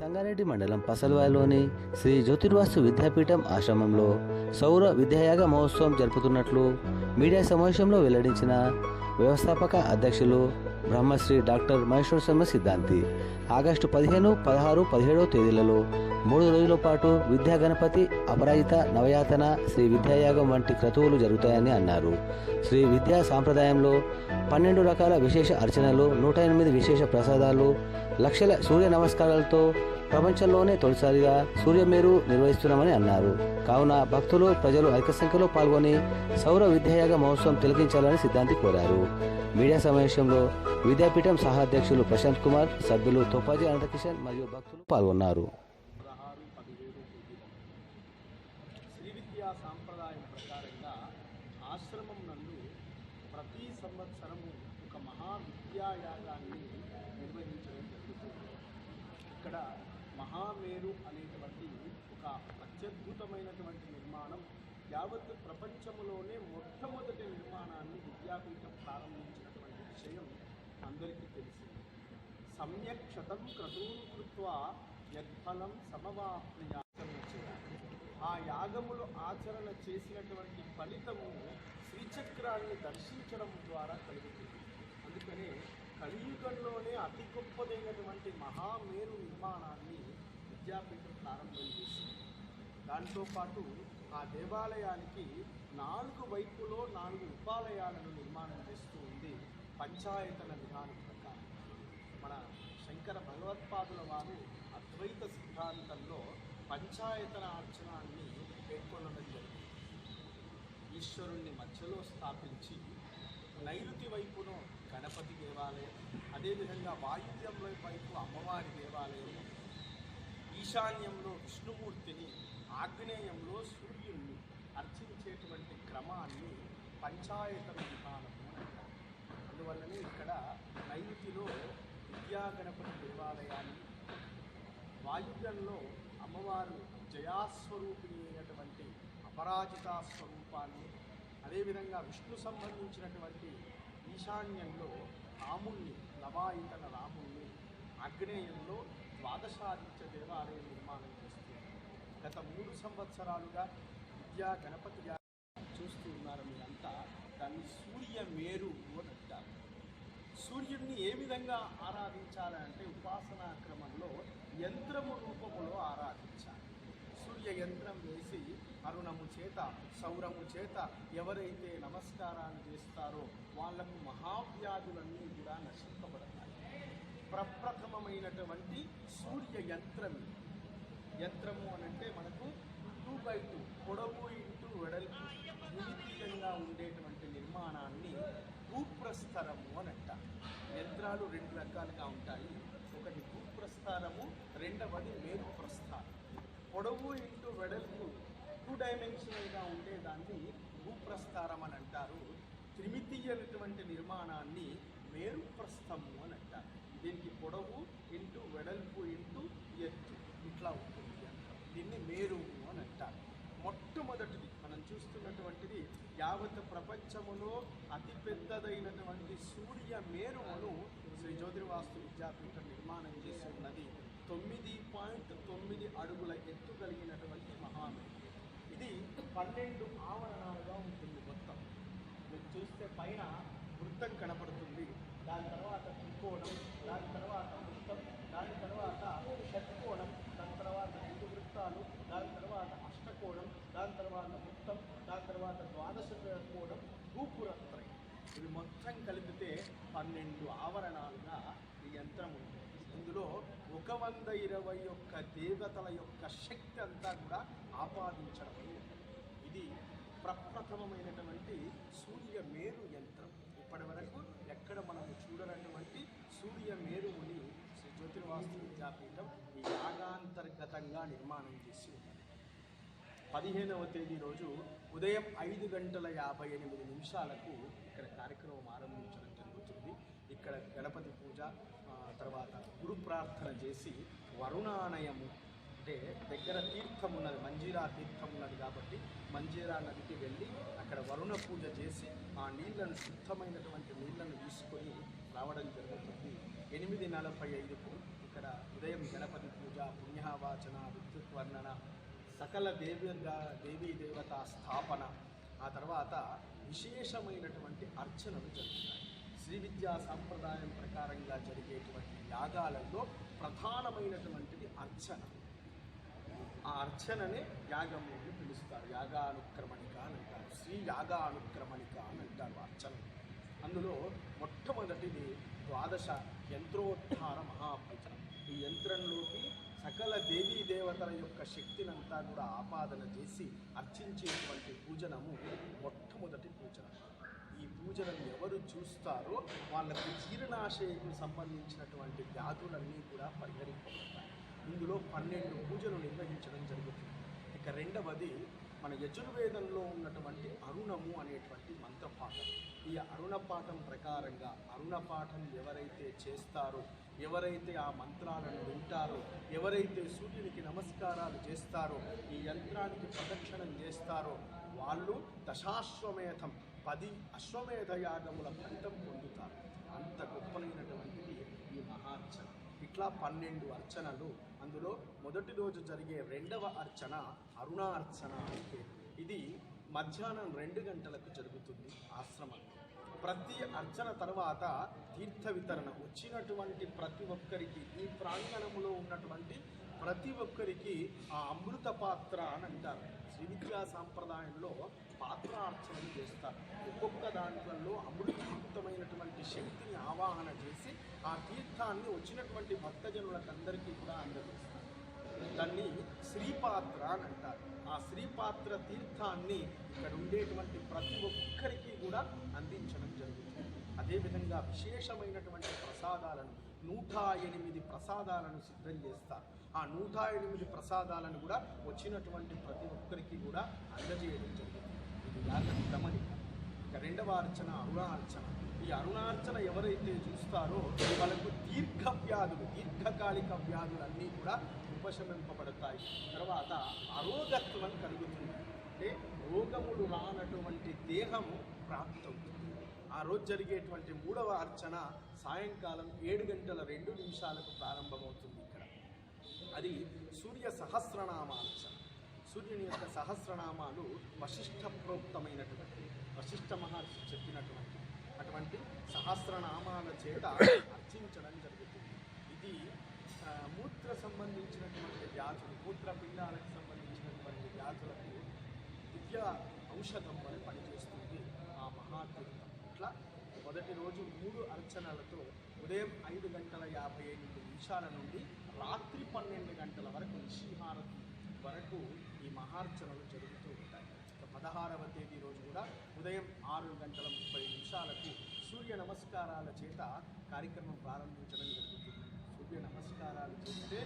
సంగారెడ్డి మండలం పసల్వాయిలోని శ్రీ జ్యోతిర్వాస్తు విద్యాపీఠం ఆశ్రమంలో సౌర విద్యాయాగ మహోత్సవం జరుపుతున్నట్లు మీడియా సమావేశంలో వెల్లడించిన వ్యవస్థాపక అధ్యక్షులు బ్రహ్మశ్రీ డాక్టర్ మహేశ్వర శర్మ సిద్ధాంతి. ఆగస్టు పదిహేను పదహారు పదిహేడవ తేదీలలో మూడు రోజుల పాటు విద్యా గణపతి అపరాజిత నవయాతన శ్రీ విద్యాయాగం వంటి క్రతువులు జరుగుతాయని అన్నారు. శ్రీ విద్యా సాంప్రదాయంలో పన్నెండు రకాల విశేష అర్చనలు నూట ఎనిమిది విశేష ప్రసాదాలు లక్షల సూర్య నమస్కారాలతో ప్రపంచంలోనే తొలిసారిగా సూర్యమేరు నిర్వహిస్తున్నామని అన్నారు. కావున భక్తులు ప్రజలు అధిక సంఖ్యలో పాల్గొని సౌర విద్యాయాగ మహోత్సవం తిలకించాలని సిద్ధాంతి కోరారు. మీడియా సమావేశంలో విద్యాపీఠం సహాధ్యక్షులు ప్రశాంత్ కుమార్ సభ్యులు తోపాజీ అనంతకిషన్ మరియు భక్తులు పాల్గొన్నారు. సాంప్రదాయం ప్రకారంగా ఆశ్రమం నందు ప్రతి సంవత్సరము ఒక మహావిద్యాయాగాన్ని నిర్వహించడం జరుగుతుంది. ఇక్కడ మహామేరు అనేటువంటి ఒక అత్యద్భుతమైనటువంటి నిర్మాణం యావత్ ప్రపంచంలోనే మొట్టమొదటి నిర్మాణాన్ని విద్యాపీఠం ప్రారంభించినటువంటి విషయం అందరికీ తెలిసింది. సమ్యక్ క్షతం క్రతూన్ కృత్వా యత్ఫలం సమవాప్నియాచరణ చేయాలి. ఆ యాగములు ఆచరణ చేసినటువంటి ఫలితము శ్రీచక్రాన్ని దర్శించడం ద్వారా కలుగుతుంది. అందుకనే కలియుగంలోనే అతి గొప్పదైనటువంటి మహామేరు నిర్మాణాన్ని విద్యాపీఠం ప్రారంభం చేసింది. దాంతోపాటు ఆ దేవాలయానికి నాలుగు వైపులో నాలుగు ఉపాలయాలను నిర్మాణం చేస్తూ ఉంది పంచాయతన విధానం ప్రకారం. మన శంకర భగవత్పాదుల వారు అద్వైత సిద్ధాంతంలో పంచాయతన అర్చనాన్ని పేర్కొనడం జరిగింది. ఈశ్వరుణ్ణి మధ్యలో స్థాపించి నైరుతి వైపున గణపతి దేవాలయం అదేవిధంగా వాయువ్యం వైపు అమ్మవారి దేవాలయం ఈశాన్యంలో విష్ణుమూర్తిని ఆగ్నేయంలో సూర్యుణ్ణి అర్చించేటువంటి క్రమాన్ని పంచాయతన విధానము అంటారు. అందువల్లనే ఇక్కడ నైతిలో విద్యా గణపతి దేవాలయాన్ని వాయువ్యంలో అమ్మవారు జయాస్వరూపిణి అయినటువంటి అపరాజితా స్వరూపాన్ని అదేవిధంగా విష్ణు సంబంధించినటువంటి ఈశాన్యంలో రాముణ్ణి లవాయితన రాముణ్ణి ఆగ్నేయంలో ద్వాదశాదిత్య దేవాలయం నిర్మాణం చేస్తుంది గత మూడు సంవత్సరాలుగా విద్యా గణపతి చూస్తూ ఉన్నారు మీరంతా. దాన్ని సూర్య మేరు అని అంటారు. సూర్యుడిని ఏ విధంగా ఆరాధించాలంటే ఉపాసనా క్రమంలో యంత్రము రూపములో ఆరాధించాలి. సూర్య యంత్రం వేసి అరుణము చేత సౌరము చేత ఎవరైతే నమస్కారాలు చేస్తారో వాళ్ళకు మహావ్యాధులన్నీ కూడా నశింపబడతాయి. ప్రప్రథమమైనటువంటి సూర్య యంత్రం యంత్రము అని అంటే మనకు టూ బై టూ పొడవు ఇంటూ వెడల్పు ద్వితీయంగా ఉండేటువంటి నిర్మాణాన్ని భూప్రస్థరము అని అంట యంత్రాలు రెండు రకాలుగా ఉంటాయి. ఒకటి భూప్రస్థానము రెండవది మేరు ప్రస్థానం పొడవు ఇంటూ వెడల్పు టూ డైమెన్షనల్గా ఉండేదాన్ని భూప్రస్థానం అని అంటారు. త్రిమితీయనటువంటి నిర్మాణాన్ని మేరు ప్రస్థము అని అంటారు దీనికి పొడవు ఇంటూ వెడల్పు ఇంటూ ఎత్తు. ఇట్లా ఉంటుంది యంత్రం దీన్ని మేరువు అని అంటారు. మొట్టమొదటిది మనం చూస్తున్నటువంటిది యావత్ ప్రపంచములో అతి పెద్దదైనటువంటి సూర్య మేరువును శ్రీ జ్యోతిర్వాస్తు విద్యాపీఠం నిర్మాణం చేసి ఉన్నది తొమ్మిది పాయింట్ తొమ్మిది అడుగుల ఎత్తు కలిగినటువంటి మహామేరు ఇది పన్నెండు ఆవరణాలుగా ఉంటుంది మొత్తం. మీరు చూస్తే పైన వృత్తం కనపడుతుంది. దాని తర్వాత త్రికోణం దాని తర్వాత వృత్తం దాని తర్వాత షట్కోణం దాని తర్వాత ఐదు వృత్తాలు దాని తర్వాత అష్టకోణం దాని తర్వాత వృత్తం దాని తర్వాత ద్వాదశ కోణం భూపురత్రయం. ఇవి మొత్తం కలిపితే పన్నెండు ఆవరణాలుగా ఈ యంత్రం ఉంటుంది. ఇందులో ఒక వంద ఇరవై ఒక్క దేవతల యొక్క శక్తి అంతా కూడా ఆపాదించడం ఇది ప్రప్రథమమైనటువంటి సూర్య మేరు యంత్రం. ఇప్పటి వరకు ఎక్కడ మనము చూడనటువంటి సూర్య మేరువుని శ్రీ జ్యోతిర్వాస్తు విద్యాపీఠం ఈ యాగాంతర్గతంగా నిర్మాణం చేసి ఉన్నది. పదిహేనవ తేదీ రోజు ఉదయం ఐదు గంటల యాభై ఎనిమిది నిమిషాలకు ఇక్కడ కార్యక్రమం ఆరంభించడం జరుగుతుంది. ఇక్కడ గణపతి పూజ తర్వాత గురు ప్రార్థన చేసి వరుణానయము అంటే దగ్గర తీర్థం ఉన్నది మంజీరా తీర్థం ఉన్నది కాబట్టి మంజీరా నదికి వెళ్ళి అక్కడ వరుణ పూజ చేసి ఆ నీళ్ళను శుద్ధమైనటువంటి నీళ్ళను తీసుకొని రావడం జరుగుతుంది. ఎనిమిది నలభై ఐదుకు ఇక్కడ ఉదయం గణపతి పూజ పుణ్యవాచన విద్యుత్ వర్ణన సకల దేవి దేవీ దేవత స్థాపన ఆ తర్వాత విశేషమైనటువంటి అర్చనలు జరుగుతాయి శ్రీ విద్యా సాంప్రదాయం ప్రకారంగా జరిగేటువంటి యాగాలలో ప్రధానమైనటువంటిది అర్చన. ఆ అర్చననే యాగము అని పిలుస్తారు. యాగానుక్రమణిక అని అంటారు. శ్రీ యాగానుక్రమణిక అని అంటారు అర్చన అందులో మొట్టమొదటిది ద్వాదశ యంత్రోద్ధార మహాపూజ ఈ యంత్రంలోకి సకల దేవీ దేవతల యొక్క శక్తినంతా కూడా ఆపాదన చేసి అర్చించేటువంటి పూజనము మొట్టమొదటి పూజన. ఈ పూజలను ఎవరు చూస్తారో వాళ్ళకి జీర్ణాశయకు సంబంధించినటువంటి వ్యాధులన్నీ కూడా పరిహరింపబడతాయి. ఇందులో పన్నెండు పూజలు నిర్వహించడం జరుగుతుంది. ఇక రెండవది మన యజుర్వేదంలో ఉన్నటువంటి అరుణము అనేటువంటి మంత్రపాఠం ఈ అరుణ పాఠం ప్రకారంగా అరుణ పాఠం ఎవరైతే చేస్తారో ఎవరైతే ఆ మంత్రాలను వింటారో ఎవరైతే సూర్యునికి నమస్కారాలు చేస్తారో ఈ యంత్రానికి ప్రదక్షిణం చేస్తారో వాళ్ళు దశాశ్వమేధం పది అశ్వమేధ యాగముల ఫలితం పొందుతారు. అంత గొప్పలైనటువంటిది ఈ మహార్చన. ఇట్లా పన్నెండు అర్చనలు. అందులో మొదటి రోజు జరిగే రెండవ అర్చన అరుణార్చన అంటే ఇది మధ్యాహ్నం రెండు గంటలకు జరుగుతుంది ఆశ్రమం. ప్రతి అర్చన తర్వాత తీర్థ వితరణ. వచ్చినటువంటి ప్రతి ఒక్కరికి ఈ ప్రాంగణంలో ఉన్నటువంటి ప్రతి ఒక్కరికి ఆ అమృత పాత్ర అని అంటారు. శ్రీ విద్యా సాంప్రదాయంలో పాత్రార్చన చేస్తారు. ఒక్కొక్క దాంట్లో అమృతయుక్తమైనటువంటి శక్తిని ఆవాహన చేసి ఆ తీర్థాన్ని వచ్చినటువంటి భక్తజనులకు అందరికీ కూడా అందజేస్తారు. దాన్ని శ్రీపాత్ర అని అంటారు. ఆ శ్రీపాత్ర తీర్థాన్ని ఇక్కడ ఉండేటువంటి ప్రతి ఒక్కరికి కూడా అందించడం జరుగుతుంది. అదేవిధంగా విశేషమైనటువంటి ప్రసాదాలను నూట ఎనిమిది ప్రసాదాలను సిద్ధం చేస్తారు. ఆ నూట ఎనిమిది ప్రసాదాలను కూడా వచ్చినటువంటి ప్రతి ఒక్కరికి కూడా అందజేయడం జరుగుతుంది. ఇది యాగ గమనిక. ఇక రెండవ అర్చన అరుణార్చన ఈ అరుణార్చన ఎవరైతే చూస్తారో వాళ్ళకు దీర్ఘ వ్యాధులు దీర్ఘకాలిక వ్యాధులు అన్నీ కూడా ఉపశమింపబడతాయి తర్వాత అరోగత్వం కలుగుతుంది. అంటే రోగములు రానటువంటి దేహము ప్రాప్తవుతుంది. ఆ రోజు జరిగేటువంటి మూడవ అర్చన సాయంకాలం ఏడు గంటల రెండు నిమిషాలకు ప్రారంభమవుతుంది ఇక్కడ. అది సూర్య సహస్రనామార్చన సూర్యుని యొక్క సహస్రనామాలు వశిష్ఠ ప్రోక్తమైనటువంటి వశిష్ఠ మహర్షి చెప్పినటువంటి అటువంటి సహస్రనామాల చేత అర్చించడం జరుగుతుంది. ఇది మూత్ర సంబంధించినటువంటి వ్యాధులు మూత్రపిండాలకు సంబంధించినటువంటి వ్యాధులకు దివ్య ఔషధం వల్ల పనిచేస్తుంది ఆ మహాతీర్థం ఇట్లా మొదటి రోజు మూడు అర్చనలతో ఉదయం ఐదు గంటల యాభై ఎనిమిది నిమిషాల నుండి రాత్రి పన్నెండు గంటల వరకు నిశీహారతి వరకు ఈ మహార్చనలు జరుగుతూ ఉంటాయి. పదహారవ తేదీ రోజు కూడా ఉదయం ఆరు గంటల ముప్పై నిమిషాలకు సూర్య నమస్కారాల చేత కార్యక్రమం ప్రారంభించడం జరుగుతుంది. సూర్య నమస్కారాలు చేస్తే